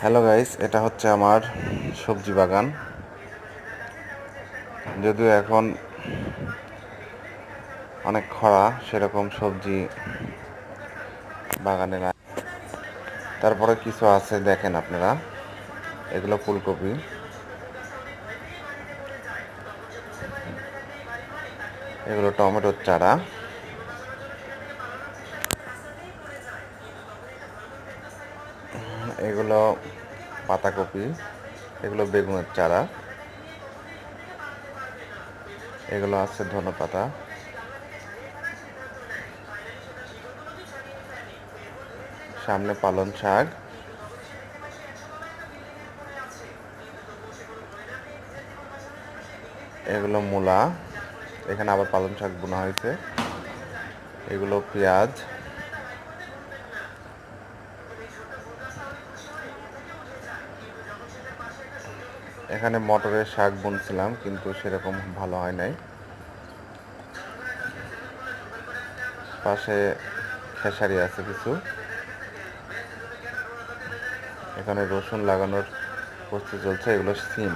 Hello guys এটা হচ্ছে আমার সবজি বাগান। যদিও এখন অনেক খরা, সেরকম সবজি বাগানে না তারপরে কিছু আছে, দেখেন আপনারা। এগুলো ফুলকপি। এগুলো টমেটোর চারা। এগুলো পাতাকপি, এগুলো বেগুনের চারা, এগুলো আছে ধনে পাতা। সামনে পালন শাক। এগুলো মূলা, এখানে আবার পালন শাক বোনা হয়েছে। এগুলো পেঁয়াজ। এখানে মটরের শাক বুনছিলাম, কিন্তু সেরকম ভালো হয় নাই। পাশে খেসারি আছে কিছু। এখানে রসুন লাগানোর প্রস্তুতি চলছে, এগুলো সিম।